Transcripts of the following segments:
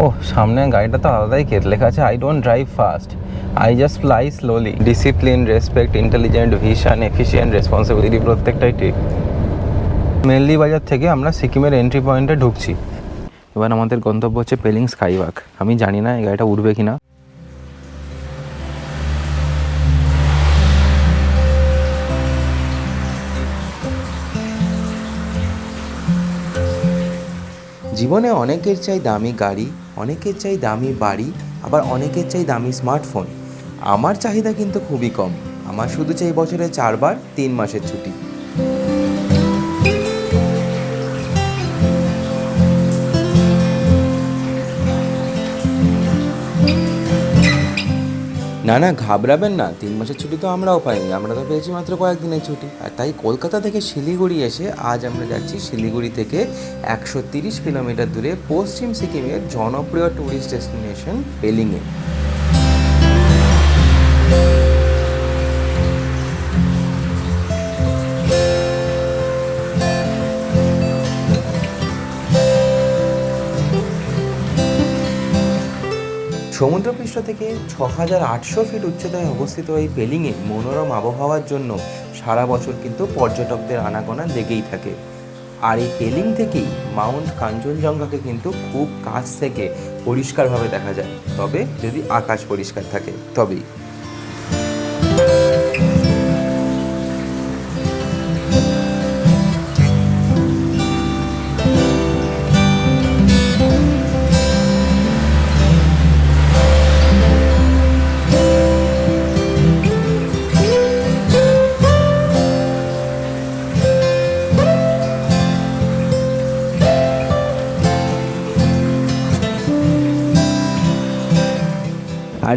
ও সামনে গাড়িটা তো আলাদাই কেট লেখা আছে I don't drive fast I just fly slowly discipline respect intelligent vision efficient responsibility প্রত্যেকটাই ঠিক মেনলি বাজার থেকে আমরা সিকিমের এন্ট্রি পয়েন্টে ঢুকছি। এবার আমাদের গন্তব্য হচ্ছে পেলিং স্কাইওয়াক আমি জানি না এই গাড়িটা উঠবে কিনা। জীবনে অনেকের চাই দামি গাড়ি অনেকের চাই দামি বাড়ি, আবার অনেকের চাই দামি স্মার্টফোন আমার চাহিদা কিন্তু খুবই কম। আমার শুধু চাই বছরে চারবার তিন মাসের ছুটি। না না, ঘাবড়াবেন না, তিন মাসের ছুটি তো আমরাও পাইনি, আমরা তো পেয়েছি মাত্র কয়েকদিনের ছুটি। আর তাই কলকাতা থেকে শিলিগুড়ি এসে আজ আমরা যাচ্ছি শিলিগুড়ি থেকে একশো তিরিশ কিলোমিটার দূরে পশ্চিম সিকিমের জনপ্রিয় ট্যুরিস্ট ডেস্টিনেশন পেলিংয়ে সমুদ্রপৃষ্ঠ থেকে ছ হাজার আটশো ফিট উচ্চতায় অবস্থিত এই পেলিংয়ে মনোরম আবহাওয়ার জন্য সারা বছর কিন্তু পর্যটকদের আনাগোনা লেগেই থাকে। আর এই পেলিং থেকেই মাউন্ট কাঞ্চনজঙ্ঘাকে কিন্তু খুব কাছ থেকে পরিষ্কারভাবে দেখা যায়। তবে যদি আকাশ পরিষ্কার থাকে, তবেই।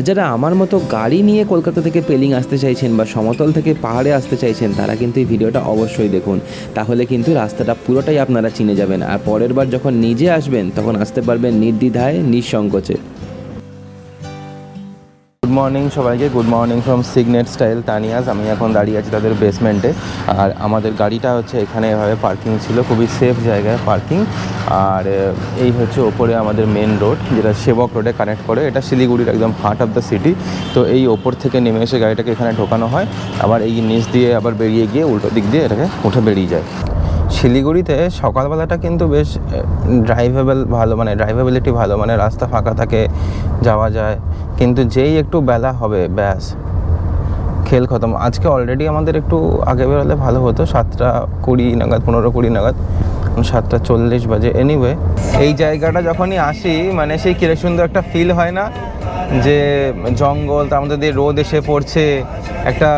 যারা আমার মতো গাড়ি নিয়ে কলকাতা থেকে পেলিং আসতে চাইছেন বা সমতল থেকে পাহাড়ে আসতে চাইছেন, তারা কিন্তু এই ভিডিওটা অবশ্যই দেখুন। তাহলে কিন্তু রাস্তাটা পুরোটাই আপনারা চিনে যাবেন। আর পরের বার যখন নিজে আসবেন, তখন আসতে পারবেন নির্দ্বিধায়, নিঃসংকোচে। মর্নিং সবাইকে good morning from Signet style Tania's আমি এখন দাঁড়িয়ে আছি তাদের বেসমেন্টে আর আমাদের গাড়িটা হচ্ছে এখানে এভাবে পার্কিং ছিল, খুবই সেফ জায়গায় পার্কিং আর এই হচ্ছে ওপরে আমাদের মেন রোড যেটা সেবক রোডে কানেক্ট করে। এটা শিলিগুড়ির একদম হার্ট অফ দ্য সিটি তো এই ওপর থেকে নেমে এসে গাড়িটাকে এখানে ঢোকানো হয়। আবার এই নিচ দিয়ে আবার বেরিয়ে গিয়ে উল্টো দিক দিয়ে এটাকে উঠে বেরিয়ে যায়। শিলিগুড়িতে সকালবেলাটা কিন্তু বেশ ড্রাইভেবল ভালো মানে ড্রাইভেবিলিটি ভালো মানে রাস্তা ফাঁকা থাকে, যাওয়া যায়, কিন্তু যেই একটু বেলা হবে, ব্যাস। খেল খতম। আজকে অলরেডি আমাদের একটু আগে বেরোলে ভালো হতো, সাতটা কুড়ি নাগাদ, পনেরো কুড়ি নাগাদ, সাতটা চল্লিশ বাজে। এনিওয়ে এই জায়গাটা যখনই আসি মানে সেই কিরে সুন্দর একটা ফিল হয় না যে জঙ্গল তার মধ্যে দিয়ে রোদ এসে পড়ছে। একটা,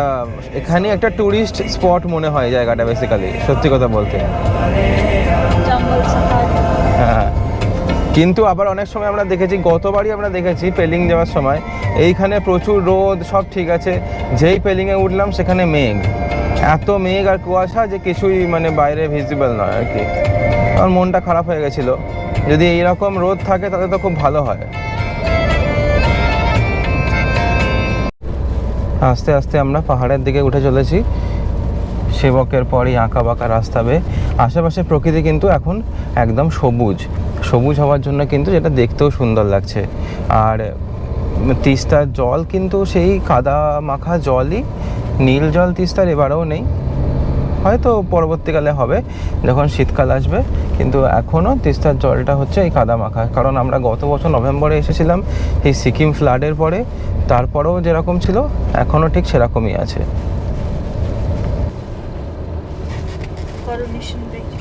এখানে একটা ট্যুরিস্ট স্পট মনে হয় জায়গাটা বেসিক্যালি সত্যি কথা বলতে। কিন্তু আবার অনেক সময় আমরা দেখেছি, গতবারই আমরা দেখেছি পেলিং যাওয়ার সময়, এইখানে প্রচুর রোদ, সব ঠিক আছে। যেই পেলিংয়ে উঠলাম সেখানে মেঘ। এত মেঘ আর কুয়াশা যে কিছুই মানে বাইরে ভিজিবল নয় আর কি। আমার মনটা খারাপ হয়ে গেছিল। যদি এইরকম রোদ থাকে তাহলে তো খুব ভালো হয়। আস্তে আস্তে আমরা পাহাড়ের দিকে উঠে চলেছি। সেবকের পরই আঁকা বাঁকা রাস্তা বেয়ে। আশেপাশে প্রকৃতি কিন্তু এখন একদম সবুজ। সবুজ হওয়ার জন্য কিন্তু যেটা দেখতেও সুন্দর লাগছে। আর তিস্তার জল কিন্তু সেই কাদা মাখা জলই, নীল জল তিস্তার এবারেও নেই। হয়তো পরবর্তীকালে হবে, যখন শীতকাল আসবে, কিন্তু এখনও তিস্তার জলটা হচ্ছে এই কাদা মাখা। কারণ আমরা গত বছর নভেম্বরে এসেছিলাম, এই সিকিম ফ্লাডের পরে, তারপরেও যেরকম ছিল এখনও ঠিক সেরকমই আছে করোনেশন ব্রিজ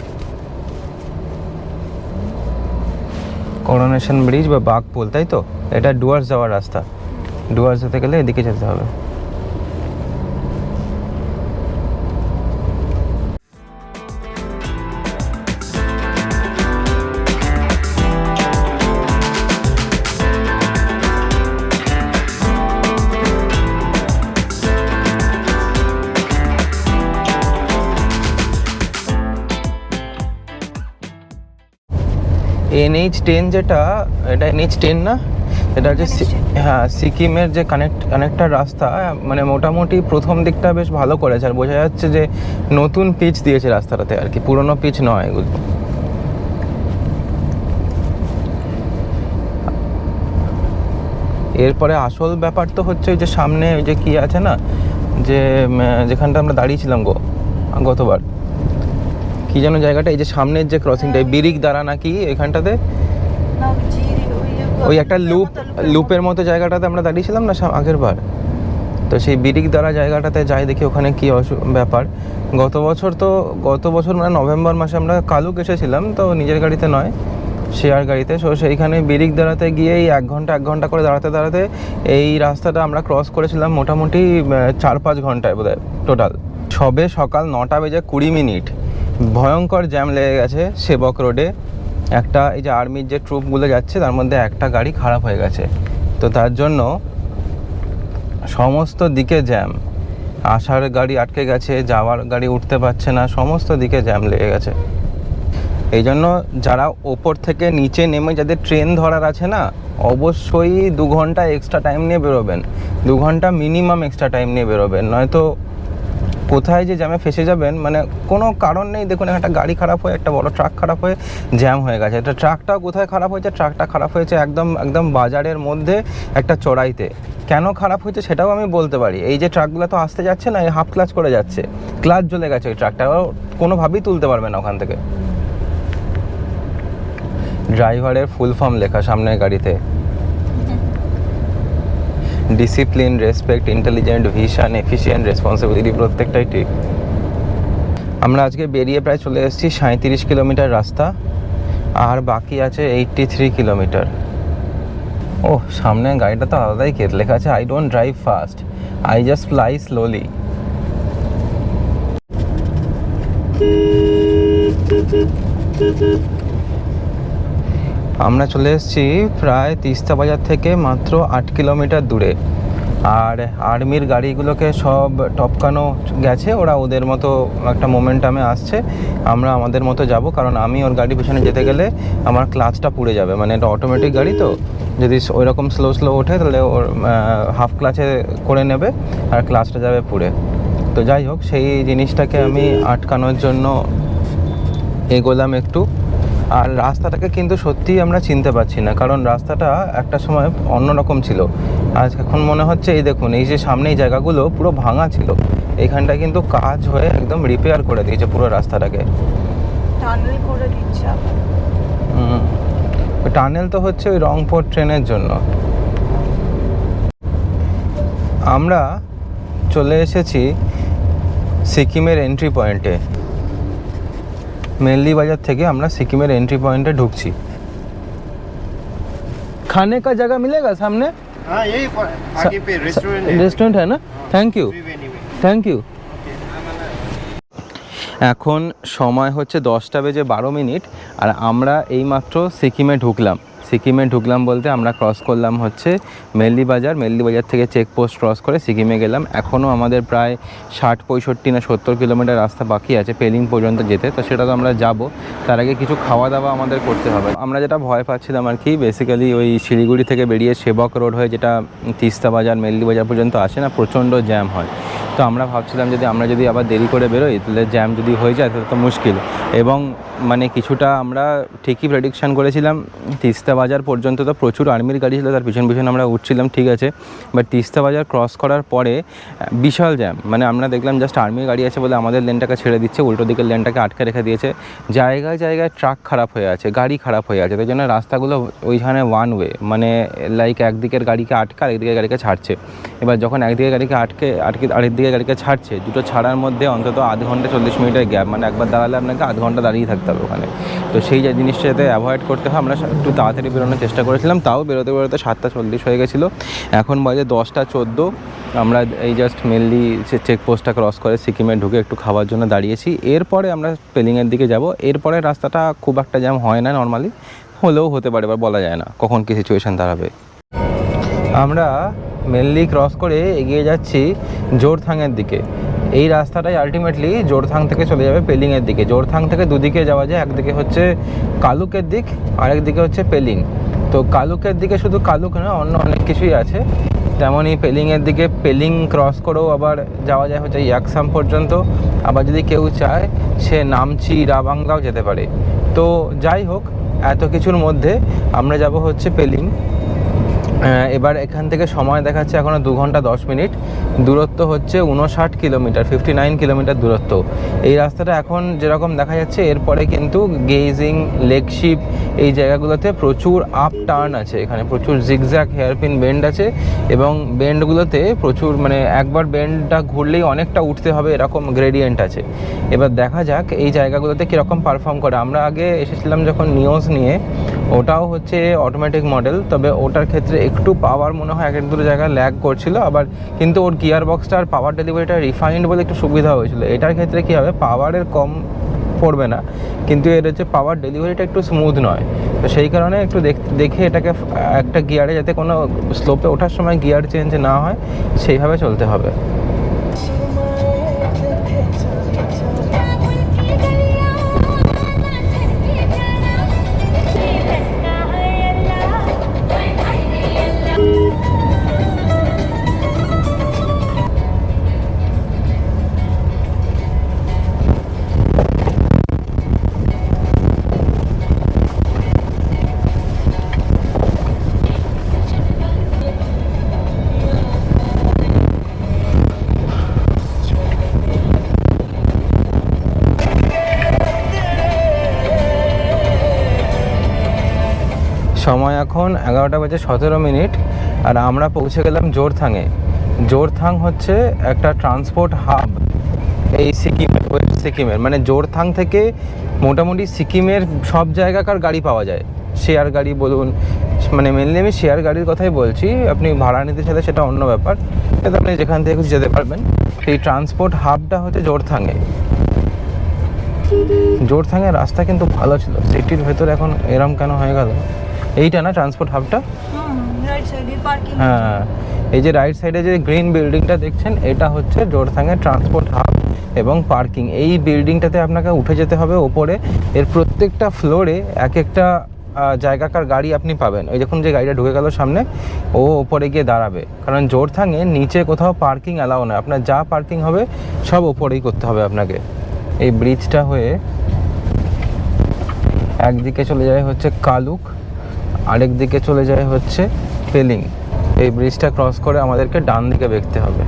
করোনেশন ব্রিজ বা বাঘপুল, তাই তো? এটা ডুয়ার্স যাওয়ার রাস্তা। ডুয়ার্স যেতে গেলে এদিকে যেতে হবে। এনএইচ টেন যেটা এটা এনএইচ টেন না? এটা হচ্ছে হ্যাঁ সিকিমের যে কানেক্ট কানেক্টার রাস্তা মানে মোটামুটি প্রথম দিকটা বেশ ভালো করেছে। আর বোঝা যাচ্ছে যে নতুন পিচ দিয়েছে রাস্তাটাতে আর কি পুরনো পিচ নয় এগুলো। এরপরে আসল ব্যাপার তো হচ্ছে ওই যে সামনে ওই যে কি আছে না যে যেখানটা আমরা দাঁড়িয়েছিলাম গো গতবার। কি যেন জায়গাটা এই যে সামনের যে ক্রসিংটা বিরিক দ্বারা নাকি এখানটাতে? ওই একটা লুপ লুপের মতো জায়গাটাতে আমরা দাঁড়িয়েছিলাম না আগের বার। তো সেই বিরিক দ্বারা জায়গাটাতে যাই দেখি ওখানে কি অসু- ব্যাপার। গত বছর তো গত বছর মানে নভেম্বর মাসে আমরা কালুক এসেছিলাম তো নিজের গাড়িতে নয় শেয়ার গাড়িতে। সো সেইখানে বিরিক দাঁড়াতে গিয়ে এই এক ঘণ্টা এক ঘণ্টা করে দাঁড়াতে দাঁড়াতে এই রাস্তাটা আমরা ক্রস করেছিলাম মোটামুটি চার পাঁচ ঘন্টায় বোধ হয় টোটাল সবে সকাল নটা বেজে কুড়ি মিনিট। ভয়ঙ্কর জ্যাম লেগে গেছে সেবক রোডে। একটা এই যে আর্মির যে ট্রুপগুলো যাচ্ছে, তার মধ্যে একটা গাড়ি খারাপ হয়ে গেছে। তো তার জন্য সমস্ত দিকে জ্যাম। আসার গাড়ি আটকে গেছে, যাওয়ার গাড়ি উঠতে পারছে না, সমস্ত দিকে জ্যাম লেগে গেছে। এই জন্য যারা ওপর থেকে নিচে নেমে যাদের ট্রেন ধরার আছে না, অবশ্যই দু ঘণ্টা এক্সট্রা টাইম নিয়ে বেরোবেন। দু ঘণ্টা মিনিমাম এক্সট্রা টাইম নিয়ে বেরোবেন। নয়তো কোথায় যে জ্যামে ফেসে যাবেন মানে কোনো কারণ নেই। দেখুন একটা গাড়ি খারাপ হয়ে, একটা বড় ট্রাক খারাপ হয়ে জ্যাম হয়ে গেছে। এটা ট্রাকটাও কোথায় খারাপ হয়েছে? ট্রাকটা খারাপ হয়েছে একদম একদম বাজারের মধ্যে, একটা চড়াইতে। কেন খারাপ হয়েছে সেটাও আমি বলতে পারি। এই যে ট্রাকগুলো তো আসতে যাচ্ছে না, এই হাফ ক্লাচ করে যাচ্ছে। ক্লাচ জ্বলে গেছে ওই ট্রাকটা কোনোভাবেই তুলতে পারবে না ওখান থেকে। ড্রাইভারের ফুল ফর্ম লেখা সামনের গাড়িতে। Discipline respect intelligent vision efficient responsibility প্রত্যেকটাই ঠিক। আমরা আজকে বেরিয়ে প্রায় চলে এসেছি সাঁত্রিশ কিলোমিটার রাস্তা, আর বাকি আছে এইটটি থ্রি কিলোমিটার। ও সামনে গাড়িটা তো আলাদাই কেত লেখা আছে I don't drive fast I just fly slowly আমরা চলে এসেছি প্রায় তিস্তা বাজার থেকে মাত্র আট কিলোমিটার দূরে। আর আর্মির গাড়িগুলোকে সব টপকানো গেছে, ওরা ওদের মতো একটা মোমেন্টামে আসছে। আমরা আমাদের মতো যাব, কারণ আমি ওর গাড়ি পেছনে যেতে গেলে আমার ক্লাচটা পুড়ে যাবে। মানে এটা অটোমেটিক গাড়ি তো, যদি ওই রকম স্লো স্লো ওঠে, তাহলে ওর হাফ ক্লাচে করে নেবে, আর ক্লাচটা যাবে পুড়ে। তো যাই হোক, সেই জিনিসটাকে আমি আটকানোর জন্য এগোলাম একটু। আর রাস্তাটাকে কিন্তু সত্যিই আমরা চিনতে পারছি না। কারণ রাস্তাটা একটা সময় অন্যরকম ছিল। আজ এখন মনে হচ্ছে এই দেখুন এই যে সামনে এই জায়গাগুলো পুরো ভাঙা ছিল। এইখানটা কিন্তু কাজ হয়ে একদম রিপেয়ার করে দিয়েছে পুরো রাস্তাটাকে। টানেল করে দিচ্ছে টানেল তো হচ্ছে ওই রংপুর ট্রেনের জন্য। আমরা চলে এসেছি সিকিমের এন্ট্রি পয়েন্টে মেনলি বাজার থেকে আমরা সিকিমের এন্ট্রি পয়েন্টে ঢুকছি। খানে কা জায়গা মিলেগা সামনে? রেস্টুরেন্ট হ্যাঁ না? থ্যাংক ইউ থ্যাংক ইউ এখন সময় হচ্ছে দশটা বেজে বারো মিনিট আর আমরা এইমাত্র সিকিমে ঢুকলাম। সিকিমে ঢুকলাম বলতে আমরা ক্রস করলাম হচ্ছে মেল্লি বাজার। মেল্লি বাজার থেকে চেকপোস্ট ক্রস করে সিকিমে গেলাম। এখনও আমাদের প্রায় ষাট, পঁয়ষট্টি না সত্তর কিলোমিটার রাস্তা বাকি আছে পেলিং পর্যন্ত যেতে। তো সেটা তো আমরা যাব। তার আগে কিছু খাওয়া দাওয়া আমাদের করতে হবে। আমরা যেটা ভয় পাচ্ছিলাম আর কি বেসিক্যালি ওই শিলিগুড়ি থেকে বেরিয়ে সেবক রোড হয়ে যেটা তিস্তা বাজার মেল্লি বাজার পর্যন্ত আসে না, প্রচণ্ড জ্যাম হয়। তো আমরা ভাবছিলাম যদি আমরা যদি আবার দেরি করে বেরোই, তাহলে জ্যাম যদি হয়ে যায় তাহলে তো মুশকিল। এবং মানে কিছুটা আমরা ঠিকই প্রেডিকশান করেছিলাম, তিস্তা বাজার পর্যন্ত তো প্রচুর আর্মির গাড়ি ছিল, তার পিছন পিছন আমরা উঠছিলাম, ঠিক আছে। বাট তিস্তা বাজার ক্রস করার পরে, বিশাল জ্যাম মানে আমরা দেখলাম জাস্ট আর্মির গাড়ি আছে বলে আমাদের লেনটাকে ছেড়ে দিচ্ছে, উল্টো দিকের লেনটাকে আটকে রেখে দিয়েছে। জায়গায় জায়গায় ট্রাক খারাপ হয়ে আছে, গাড়ি খারাপ হয়ে আছে, তাই জন্য রাস্তাগুলো ওইখানে ওয়ান ওয়ে মানে লাইক একদিকের গাড়িকে আটকে আরেকদিকের গাড়িকে ছাড়ছে। এবার যখন একদিকে গাড়িকে আটকে আটকে, আরেকদিকে গাড়িকে ছাড়ছে, দুটো ছাড়ার মধ্যে অন্তত আধ ঘণ্টা চল্লিশ মিনিটের গ্যাপ মানে একবার দাঁড়ালে আপনাকে আধ ঘণ্টা দাঁড়িয়ে থাকতে হবে ওখানে। তো সেই যে জিনিসটা যাতে অ্যাভয়েড করতে হয়, আমরা একটু তাড়াতাড়ি বেরোনোর চেষ্টা করেছিলাম, তাও বেরোতে বেরোতে সাতটা চল্লিশ হয়ে গেছিল। এখন বাজে দশটা চোদ্দ, আমরা এই জাস্ট মেনলি চেকপোস্টটা ক্রস করে সিকিমে ঢুকে একটু খাওয়ার জন্য দাঁড়িয়েছি। এরপরে আমরা পেলিংয়ের দিকে যাব। এরপরে রাস্তাটা খুব একটা জ্যাম হয় না নর্মালি হলেও হতে পারে এবার বলা যায় না, কখন কী সিচুয়েশান দাঁড়াবে। আমরা মেনলি ক্রস করে এগিয়ে যাচ্ছি জোরথাংয়ের দিকে। এই রাস্তাটাই আলটিমেটলি জোরথাং থেকে চলে যাবে পেলিংয়ের দিকে। জোরথাং থেকে দুদিকে যাওয়া যায়, একদিকে হচ্ছে কালুকের দিক, আরেকদিকে হচ্ছে পেলিং। তো কালুকের দিকে শুধু কালুক না অন্য অনেক কিছুই আছে। তেমনই পেলিংয়ের দিকে পেলিং ক্রস করেও আবার যাওয়া যায় হচ্ছে ইয়াকসাম পর্যন্ত। আবার যদি কেউ চায়, সে নামচি রাবাংলাও যেতে পারে। তো যাই হোক, এত কিছুর মধ্যে আমরা যাব হচ্ছে পেলিং। এবার এখান থেকে সময় দেখাচ্ছে এখনও দু ঘণ্টা দশ মিনিট। দূরত্ব হচ্ছে উনষাট কিলোমিটার ফিফটি নাইন কিলোমিটার দূরত্ব। এই রাস্তাটা এখন যেরকম দেখা যাচ্ছে, এরপরে কিন্তু গেইজিং লেকশিপ এই জায়গাগুলোতে প্রচুর আপ টার্ন আছে। এখানে প্রচুর জিগজ্যাক হেয়ারপিন বেন্ড আছে এবং বেন্ডগুলোতে প্রচুর মানে একবার বেন্ডটা ঘুরলেই অনেকটা উঠতে হবে এরকম গ্রেডিয়েন্ট আছে। এবার দেখা যাক এই জায়গাগুলোতে কীরকম পারফর্ম করে। আমরা আগে এসেছিলাম যখন নিউজ নিয়ে ওটাও হচ্ছে অটোমেটিক মডেল তবে ওটার ক্ষেত্রে একটু পাওয়ার মনে হয় এক এক দুটো জায়গায় ল্যাগ করছিল, আবার কিন্তু ওর গিয়ার বক্সটা আর পাওয়ার ডেলিভারিটা রিফাইন্ড বলে একটু সুবিধা হয়েছিল। এটার ক্ষেত্রে কী হবে পাওয়ারের কম পড়বে না, কিন্তু এর হচ্ছে পাওয়ার ডেলিভারিটা একটু স্মুথ নয়। তো সেই কারণে একটু দেখে এটাকে একটা গিয়ারে যাতে কোনো স্লোপে ওঠার সময় গিয়ার চেঞ্জ না হয়, সেইভাবে চলতে হবে। এগারোটা বাজে সতেরো মিনিট, আর আমরা পৌঁছে গেলাম জোরথাংয়ে। জোরথাং হচ্ছে একটা ট্রান্সপোর্ট হাব এই সিকিমের, ওয়েস্ট সিকিমের। মানে জোরথাং থেকে মোটামুটি সিকিমের সব জায়গাকার গাড়ি পাওয়া যায়। শেয়ার গাড়ি বলুন মানে মেনলি আমি শেয়ার গাড়ির কথাই বলছি, আপনি ভাড়া নিতে চাইলে সেটা অন্য ব্যাপার। কিন্তু আপনি যেখান থেকে খুশি যেতে পারবেন। এই ট্রান্সপোর্ট হাবটা হচ্ছে জোরথাংয়ে। জোরথাঙের রাস্তা কিন্তু ভালো ছিল। সিটির ভেতরে এখন এরম কেন হয়ে গেল? এইটা না ট্রান্সপোর্ট হাবটা হ্যাঁ। এই যে রাইট সাইডে যে গ্রিন বিল্ডিংটা দেখছেন এটা হচ্ছে জোরথাংয়ের ট্রান্সপোর্ট হাব এবং পার্কিং এই বিল্ডিংটাতে আপনাকে উঠে যেতে হবে ওপরে। এর প্রত্যেকটা ফ্লোরে এক একটা জায়গাকার গাড়ি আপনি পাবেন। ওই দেখুন যে গাড়িটা ঢুকে গেল সামনে ও ওপরে গিয়ে দাঁড়াবে। কারণ জোরথাংয়ে নিচে কোথাও পার্কিং অ্যালাও নয়। আপনার যা পার্কিং হবে সব ওপরেই করতে হবে আপনাকে। এই ব্রিজটা হয়ে একদিকে চলে যায় হচ্ছে কালুক আরেক দিকে চলে যায় হচ্ছে পেলিং এই ব্রিজটা ক্রস করে আমাদেরকে ডান দিকে দেখতে হবে।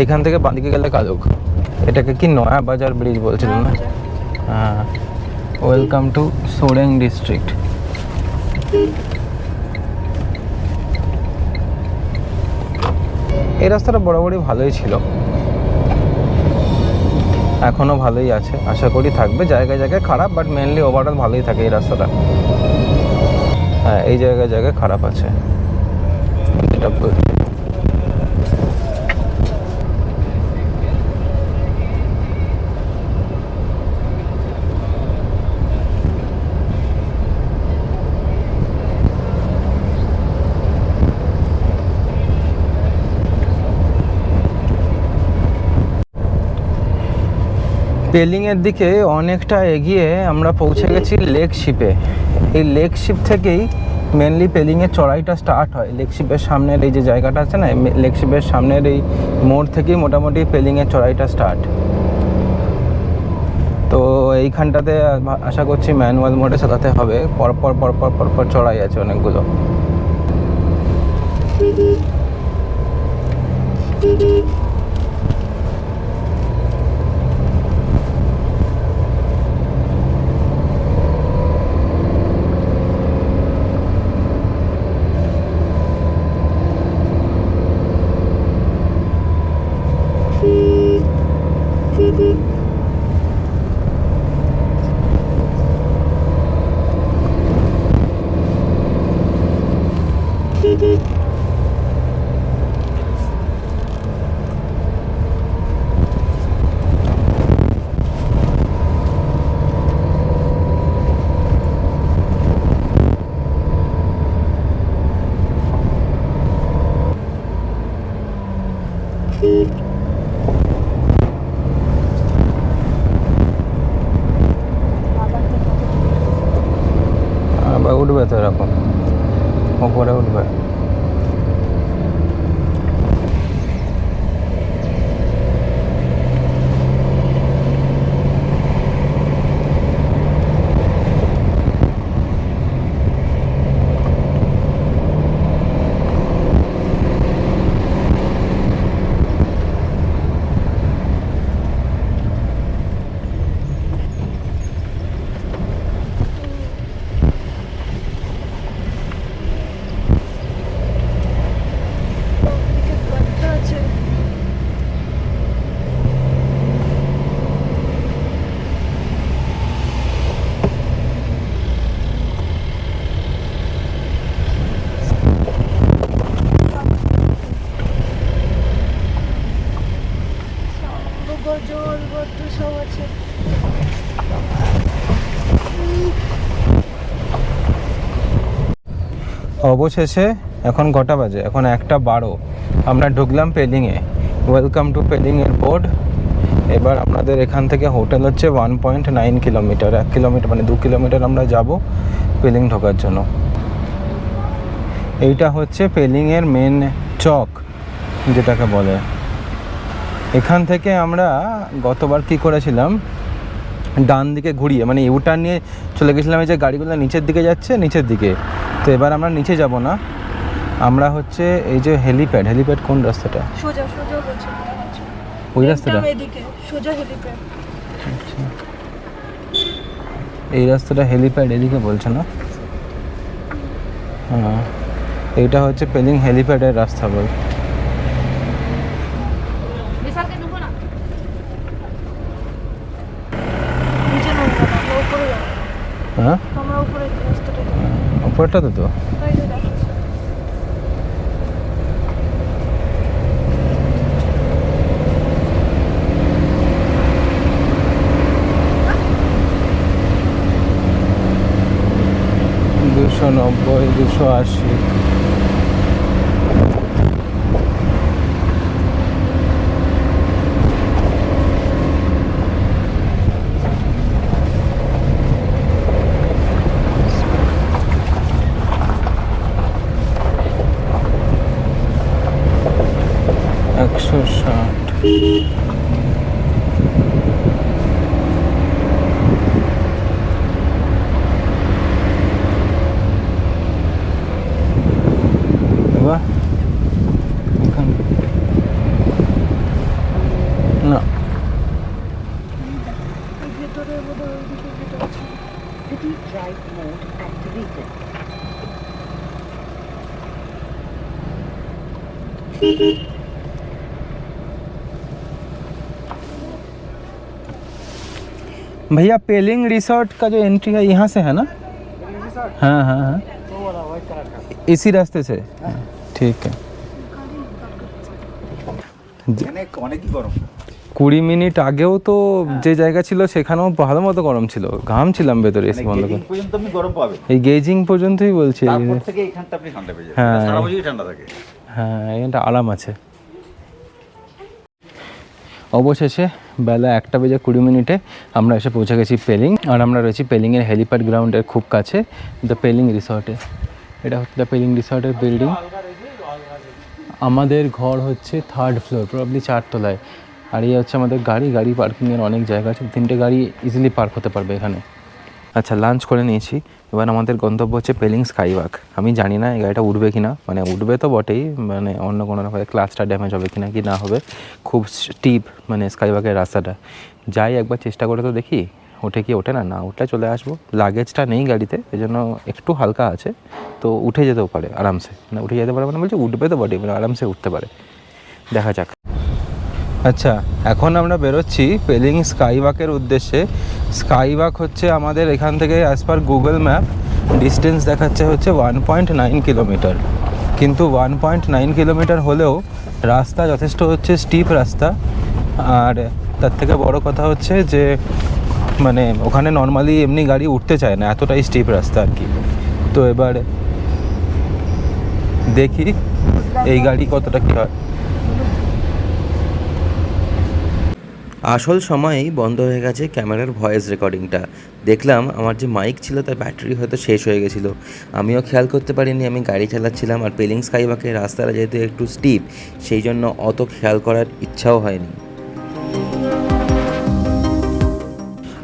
এইখান থেকে বাঁদিকে গেলে কালুক এটাকে কি নয়া বাজার ব্রিজ বলছিলেন না? হ্যাঁ। ওয়েলকাম টু সোরেং ডিস্ট্রিক্ট এই রাস্তাটা বরাবরই ভালোই ছিল। এখনও ভালোই আছে। আশা করি থাকবে। জায়গায় জায়গায় খারাপ বাট মেনলি ওভারঅল ভালোই থাকে এই রাস্তাটা। হ্যাঁ এই জায়গায় জায়গায় খারাপ আছে। এটা পেলিংয়ের দিকে অনেকটা এগিয়ে আমরা পৌঁছে গেছি লেক শিপে। এই লেক শিপ থেকেই মেনলি পেলিংয়ের চড়াইটা স্টার্ট হয়। লেক শিপের সামনের এই যে জায়গাটা আছে না লেক শিপের সামনের এই মোড় থেকেই মোটামুটি পেলিংয়ের চড়াইটা স্টার্ট তো এইখানটাতে আশা করছি ম্যানুয়াল মোডে চালাতে হবে। পরপর পরপর পরপর চড়াই আছে অনেকগুলো। উঠবে তো এরকম। উপরে উঠবে। অবশেষে এখন কটা বাজে? এখন একটা বারো। আমরা ঢুকলাম পেলিংয়ে। ওয়েলকাম টু পেলিংয়ের বোর্ড এবার আপনাদের এখান থেকে হোটেল হচ্ছে ওয়ান পয়েন্ট নাইন কিলোমিটার এক কিলোমিটার মানে দু কিলোমিটার আমরা যাব পেলিং ঢোকার জন্য। এইটা হচ্ছে পেলিংয়ের মেন চক, যেটাকে বলে। এখান থেকে আমরা গতবার কি করেছিলাম? ডান দিকে ঘুরিয়ে মানে ইউটার্ন নিয়ে চলে গেছিলাম, এই যে গাড়িগুলো নিচের দিকে যাচ্ছে, নিচের দিকে। তো এবার আমরা নিচে যাব না। আমরা হচ্ছে এই যে হেলিপ্যাড হেলিপ্যাড কোন রাস্তাটা? সোজা সোজা বলছে ওই রাস্তাটা? সোজা হেলিপ্যাড এই রাস্তাটা হেলিপ্যাড এদিকে বলছে না? হ্যাঁ। এটা হচ্ছে পেলিং হেলিপ্যাডের রাস্তা বল নিচে নামবো না, আমরা উপরে যাব হ্যাঁ আমরা উপরে রাস্তাটা যাব উপরটাতে তো দুশো নব্বই দুশো আশি একশো ষাট এবার এখান না ওই ভেতরে বোধহয় ওইদিকে যেটা আছে City Drive mode activated. भैया पेलिंग रिसोर्ट का जो एंट्री है यहाँ से है ना हाँ हाँ हाँ इसी रास्ते से ठीक है অনেক অনেকই গরম কুড়ি মিনিট আগেও তো যে জায়গা ছিল সেখানেও ভালো মতো গরম ছিল ঘাম ছিলাম ভেতরে এসি বন্ধ করে পর্যন্ত আপনি গরম পাবেন এই গেজিং পর্যন্তই বলছি তারপর থেকে এখানটা আপনি ঠান্ডা পেয়ে যাবেন হ্যাঁ। সারা বছরই ঠান্ডা থাকে হ্যাঁ এখানটা আরাম আছে। অবশেষে বেলা একটা বেজে কুড়ি মিনিটে আমরা এসে পৌঁছে গেছি পেলিং, আর আমরা রয়েছি পেলিংয়ের হেলিপ্যাড গ্রাউন্ডের খুব কাছে, দ্য পেলিং রিসর্টে। এটা হচ্ছে দ্য পেলিং রিসর্টের বিল্ডিং। আমাদের ঘর হচ্ছে থার্ড ফ্লোর প্রবলি চারতলায়। আর এই হচ্ছে আমাদের গাড়ি গাড়ি পার্কিংয়ের অনেক জায়গা আছে। তিনটে গাড়ি ইজিলি পার্ক হতে পারবে এখানে। আচ্ছা লাঞ্চ করে নিয়েছি। এবার আমাদের গন্তব্য হচ্ছে পেলিং স্কাইওয়াক আমি জানি না এই গাড়িটা উঠবে কি না মানে উঠবে তো বটেই মানে অন্য কোনো রকম ক্লাসটা ড্যামেজ হবে কি না কি না হবে। খুব স্টিপ মানে স্কাইওয়াকের রাস্তাটা। যাই একবার চেষ্টা করে তো দেখি, ওঠে কি ওঠে না। না উঠলে চলে আসব। লাগেজটা নেই গাড়িতে এই জন্য একটু হালকা আছে। তো উঠে যেতেও পারে, আরামসে। মানে উঠে যেতে পারে মানে বলছে উঠবে তো বটেই মানে আরামসে উঠতে পারে। দেখা যাক। আচ্ছা এখন আমরা বেরোচ্ছি পেলিং স্কাইওয়াকের উদ্দেশ্যে। স্কাইওয়াক হচ্ছে আমাদের এখান থেকে as per Google map distance দেখাচ্ছে হচ্ছে ওয়ান পয়েন্ট নাইন কিলোমিটার কিন্তু ওয়ান পয়েন্ট নাইন কিলোমিটার হলেও রাস্তা যথেষ্ট হচ্ছে স্টিপ রাস্তা। আর তার থেকে বড় কথা হচ্ছে যে মানে ওখানে নর্মালি এমনি গাড়ি উঠতে চায় না, এতটাই স্টিপ রাস্তা আর কি। তো এবার দেখি এই গাড়ি কতটা কী হয়। আসল সময়েই বন্ধ হয়ে গেছে ক্যামেরার ভয়েস রেকর্ডিংটা। দেখলাম আমার যে মাইক ছিল তার ব্যাটারি হয়তো শেষ হয়ে গেছিল। আমিও খেয়াল করতে পারিনি, আমি গাড়ি চালাচ্ছিলাম আর পেলিং স্কাইওয়াকের রাস্তাটা যেহেতু একটু স্টিপ সেই জন্য অত খেয়াল করার ইচ্ছাও হয়নি।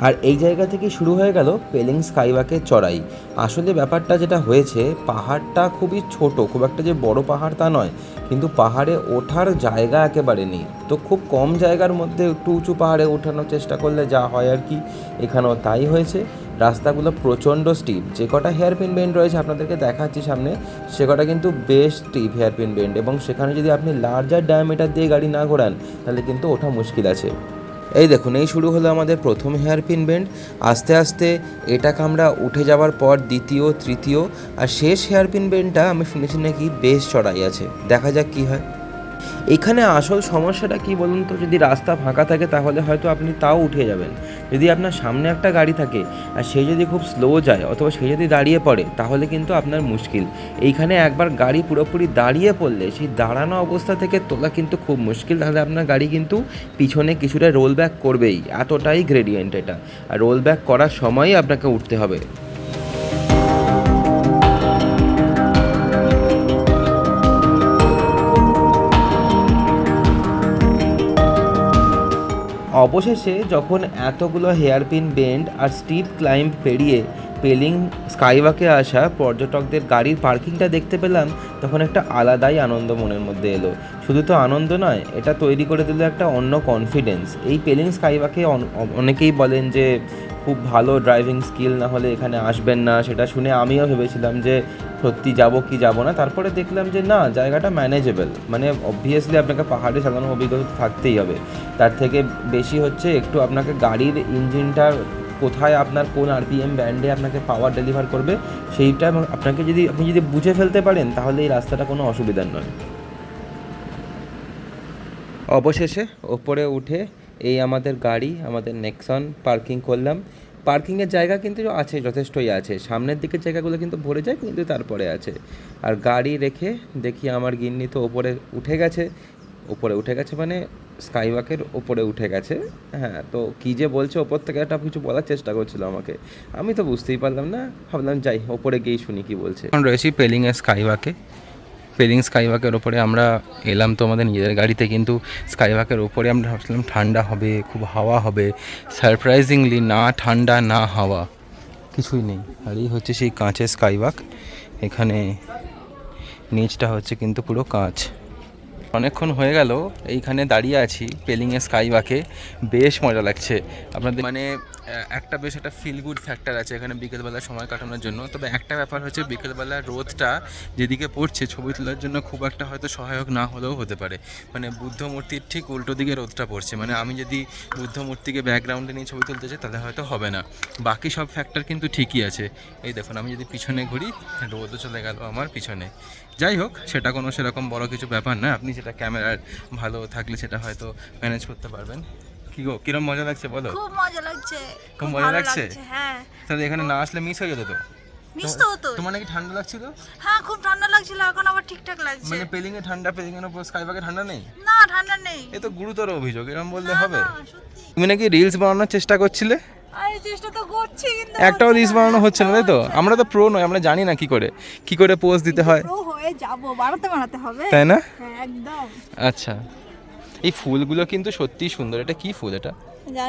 আর এই জায়গা থেকে শুরু হয়ে গেল পেলিং স্কাইওয়াকের চড়াই। আসলে ব্যাপারটা যেটা হয়েছে, পাহাড়টা খুবই ছোট, খুব একটা যে বড় পাহাড় তা নয়। কিন্তু পাহাড়ে ওঠার জায়গা একেবারে নেই। তো খুব কম জায়গার মধ্যে একটু উঁচু পাহাড়ে ওঠানোর চেষ্টা করলে যা হয় আর কি, এখানেও তাই হয়েছে। রাস্তাগুলো প্রচণ্ড স্টিপ যে কটা হেয়ারপিন বেন্ড রয়েছে আপনাদেরকে দেখাচ্ছি সামনে, সে কটা কিন্তু বেশ স্টিপ হেয়ারপিন বেন্ড এবং সেখানে যদি আপনি লার্জার ডায়ামিটার দিয়ে গাড়ি না ঘোরান, তাহলে কিন্তু ওঠা মুশকিল আছে। এই দেখুন, এই শুরু হলো আমাদের প্রথম হেয়ার পিন বেন্ড। আস্তে আস্তে এটা কামড়া উঠে যাওয়ার পর দ্বিতীয়, তৃতীয় আর শেষ হেয়ার পিন বেন্ডটা আমি শুনেছি নাকি বেশ চড়াই আছে। দেখা যাক কী হয়। এখানে আসল সমস্যাটা কি বলুন তো? যদি রাস্তা ফাঁকা থাকে তাহলে হয়তো আপনি তাও উঠে যাবেন। যদি আপনার সামনে একটা গাড়ি থাকে আর সে যদি খুব স্লো যায় অথবা সে যদি দাঁড়িয়ে পড়ে, তাহলে কিন্তু আপনার মুশকিল। এইখানে একবার গাড়ি পুরোপুরি দাঁড়িয়ে পড়লে সেই দাঁড়ানো অবস্থা থেকে তোলা কিন্তু খুব মুশকিল। তাহলে আপনার গাড়ি কিন্তু পিছনে কিছুটা রোল ব্যাক করবেই। এতটাই গ্রেডিয়েন্ট এটা। আর রোল ব্যাক করার সময়ই আপনাকে উঠতে হবে। অবশেষে যখন এতগুলো হেয়ারপিন বেন্ড আর স্টিপ ক্লাইম্ব পেরিয়ে পেলিং স্কাইওয়াকে আসা পর্যটকদের গাড়ির পার্কিংটা দেখতে পেলাম, তখন একটা আলাদাই আনন্দ মনের মধ্যে এলো। শুধু তো আনন্দ নয়, এটা তৈরি করে দিল একটা অন্য কনফিডেন্স এই পেলিং স্কাইওয়াকে অনেকেই বলেন যে, খুব ভালো ড্রাইভিং স্কিল না হলে এখানে আসবেন না। সেটা শুনে আমিও ভেবেছিলাম যে, সত্যি যাব কি যাব না? তারপরে দেখলাম যে, না, জায়গাটা ম্যানেজেবল মানে অবভিয়াসলি আপনাকে পাহাড়ে সাধারণ অভিজ্ঞতা থাকতেই হবে। তার থেকে বেশি হচ্ছে, একটু আপনাকে গাড়ির ইঞ্জিনটার কোথায় আপনার কোন আরপিএম ব্যান্ডে আপনাকে পাওয়ার ডেলিভার করবে, সেইটা আপনাকে যদি, আপনি যদি বুঝে ফেলতে পারেন, তাহলে এই রাস্তাটা কোনো অসুবিধার নয়। অবশেষে ওপরে উঠে এই আমাদের গাড়ি, আমাদের নেক্সন পার্কিং করলাম। পার্কিংয়ের জায়গা কিন্তু আছে, যথেষ্টই আছে। সামনের দিকের জায়গাগুলো কিন্তু ভরে যায়, কিন্তু তারপরে আছে। আর গাড়ি রেখে দেখি আমার গিন্নি তো ওপরে উঠে গেছে। ওপরে উঠে গেছে মানে স্কাইওয়াকের ওপরে উঠে গেছে। হ্যাঁ তো কী যে বলছে ওপর থেকে একটা কিছু বলার চেষ্টা করছিল আমাকে। আমি তো বুঝতেই পারলাম না, ভাবলাম যাই ওপরে গিয়েই শুনি কি বলছে। এখন রয়েছি পেলিং পেলিংয়ের স্কাইওয়াকে। পেলিং স্কাইওয়াকের ওপরে আমরা এলাম তো আমাদের নিজেদের গাড়িতে, কিন্তু স্কাইওয়াকের ওপরে আমরা ভাবছিলাম ঠান্ডা হবে, খুব হাওয়া হবে। সারপ্রাইজিংলি না ঠান্ডা, না হাওয়া। কিছুই নেই। আর এই হচ্ছে সেই কাঁচের স্কাইওয়াক। এখানে নিচটা হচ্ছে কিন্তু পুরো কাঁচ। অনেকক্ষণ হয়ে গেল এইখানে দাঁড়িয়ে আছি পেলিংয়ে স্কাইওয়াকে বেশ মজা লাগছে। আপনাদের মানে একটা বেশ একটা ফিল গুড ফ্যাক্টর আছে এখানে বিকেলবেলা সময় কাটানোর জন্য। তবে একটা ব্যাপার হচ্ছে বিকেলবেলা রোদটা যেদিকে পড়ছে ছবি তোলার জন্য খুব একটা হয়তো সহায়ক না হলেও হতে পারে। মানে বুদ্ধ মূর্তির ঠিক উল্টো দিকে রোদটা পড়ছে। মানে আমি যদি বুদ্ধ মূর্তিকে ব্যাকগ্রাউন্ডে নিয়ে ছবি তুলতে চাই, তাহলে হয়তো হবে না। বাকি সব ফ্যাক্টর কিন্তু ঠিকই আছে। এই দেখুন, আমি যদি পিছনে ঘুরি, রোদও চলে গেল আমার পিছনে। যাই হোক, সেটা কোনো সেরকম বড় কিছু ব্যাপার না। আপনি সেটা ক্যামেরার ভালো থাকলে সেটা হয়তো ম্যানেজ করতে পারবেন। কি গো কিরম মজা লাগছে বলো? খুব মজা লাগছে খুব মজা লাগছে? হ্যাঁ। তাহলে এখানে না আসলে মিস হয়ে যেত তো? মিস তো হতো তোমার নাকি ঠান্ডা লাগছিল? হ্যাঁ খুব ঠান্ডা লাগছিল এখন আবার ঠিকঠাক লাগছে। মানে পেলিং এ ঠান্ডা পেলিং এর উপর স্কাইবাগে ঠান্ডা নেই? না ঠান্ডা নেই। এ তো গুরুতর অভিযোগ এরকম বললে হবে। তুমি নাকি রিলস বানানোর চেষ্টা করছিলে? একটাও রিলস বানানো হচ্ছে না তাই তো? আমরা তো প্রো নয় আমরা জানি না কি করে কি করে পোজ দিতে হয়। প্রো হয়ে যাব বাড়াতে বাড়াতে হবে। তাই না? হ্যাঁ একদম। আচ্ছা। এই ফুলগুলো কিন্তু সত্যিই সুন্দর। এটা কি ফুল এটা?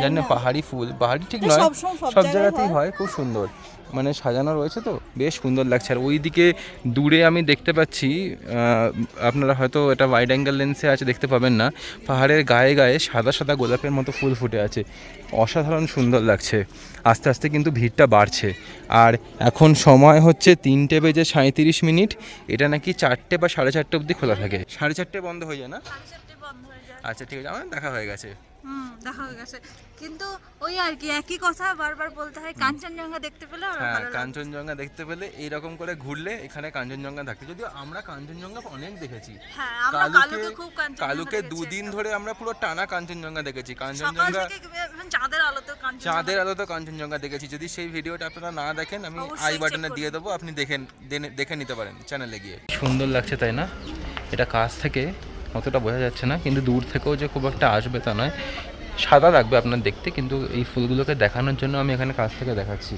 জানি না। পাহাড়ি ফুল। পাহাড়ি ঠিক নয়। সব সব জায়গাতেই হয়। খুব সুন্দর। মানে সাজানো রয়েছে তো বেশ সুন্দর লাগছে। আর ওইদিকে দূরে আমি দেখতে পাচ্ছি আপনারা হয়তো এটা ওয়াইড অ্যাঙ্গেল লেন্সে আছে দেখতে পাবেন না। পাহাড়ের গায়ে গায়ে সাদা সাদা গোলাপের মতো ফুল ফুটে আছে। অসাধারণ সুন্দর লাগছে। আস্তে আস্তে কিন্তু ভিড়টা বাড়ছে। আর এখন সময় হচ্ছে তিনটে বেজে সাঁত্রিশ মিনিট। এটা নাকি চারটে বা সাড়ে চারটে অবধি খোলা থাকে। সাড়ে চারটে বন্ধ হয়ে যায় না? সাড়ে চারটে বন্ধ হয়ে যায়। আচ্ছা ঠিক আছে আমার দেখা হয়ে গেছে। হুম দেখা হয়ে গেছে। কিন্তু ওই আর কি একই কথা বারবার বলতে হয় কাঞ্চনজঙ্ঘা দেখতে পেলে হ্যাঁ কাঞ্চনজঙ্ঘা দেখতে পেলে এইরকম করে ঘুরলে এখানে কাঞ্চনজঙ্ঘা থাকে যদিও আমরা কাঞ্চনজঙ্ঘা অনেক দেখেছি। হ্যাঁ কালুকে খুব কালুকে দুদিন ধরে আমরা পুরো টানা কাঞ্চনজঙ্ঘা দেখেছি। কাঞ্চনজঙ্ঘা চাঁদের আলোতে কাঞ্চনজঙ্ঘা চাঁদের আলোতে কাঞ্চনজঙ্ঘা দেখেছি। যদি সেই ভিডিওটা আপনারা না দেখেন আমি আই বাটনে দিয়ে দেবো আপনি দেখেন দেনে- দেখে নিতে পারেন চ্যানেলে গিয়ে। সুন্দর লাগছে তাই না? এটা কাছ থেকে অতটা বোঝা যাচ্ছে না, কিন্তু দূর থেকেও যে খুব একটা আসবে তা নয়। সাদা লাগবে আপনার দেখতে, কিন্তু এই ফুলগুলোকে দেখানোর জন্য আমি এখানে কাছ থেকে দেখাচ্ছি।